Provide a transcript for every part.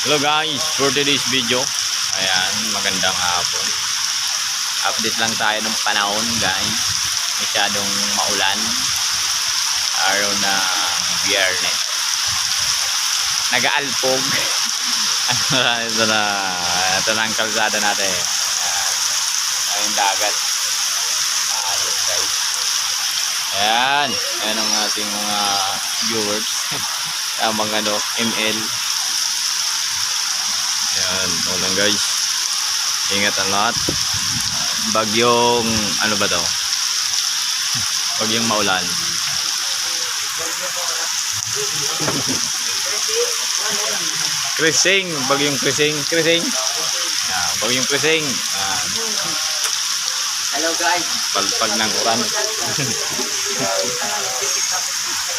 Hello guys, for today's video, ayan, magandang hapon. Update lang tayo ng panahon guys. Masyadong maulan. Araw na biyernes. Nag-aalpog. ito na, ito na ang kalsada natin. Ayan, ayun dagat. Ayun guys. Ayan, ayan ang ating mga viewers. Tamang ano, ML. Ayan, ulan guys. Ingat ang lahat. Bagyong, ano ba daw? Bagyong maulan. Krising, bagyong krising, krising. Ah, bagyong krising. Ah, Hello guys. palpag ng uran.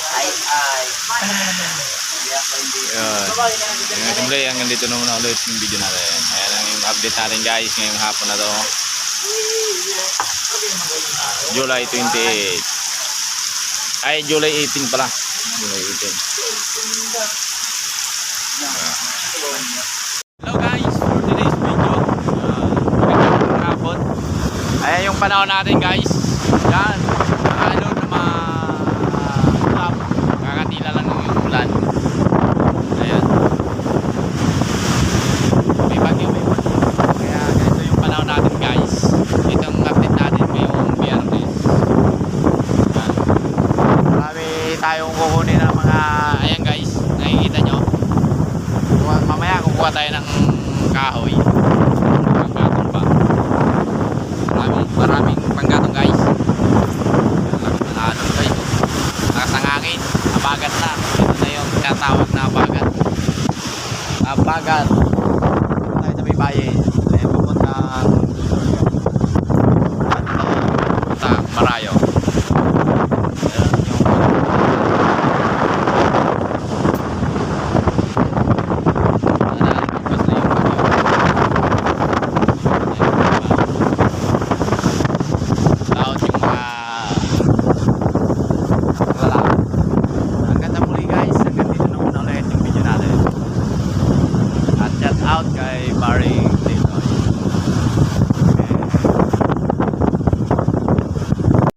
Ay ay. Ayan. Mga simple, hanggang dito na muna ulit yung video natin. Ayan ang yung update natin guys ngayong hapon na to. July 28. Ay, July 18 pala. July 18. Hello guys, for today's video. Uh, hapon. Ayan yung panahon natin guys. Yan. Ano na ma... Uh, kakatila lang yung ulan. Ayan. May bagyo, may bagyo. Kaya ganito yung panahon natin guys. Ito ang update natin ngayong biyernes. Ayan. Marami tayong kukunin ng mga, ayan guys, nakikita nyo. Mamaya kukuha tayo ng kahoy. Panggatong pa. Maraming, maraming panggatong guys. Ano guys. Lakas ng hangin. Abagat na. Ito na yung tinatawag na abagat. Abagat. Tayo sa may bayan. Out kay Barry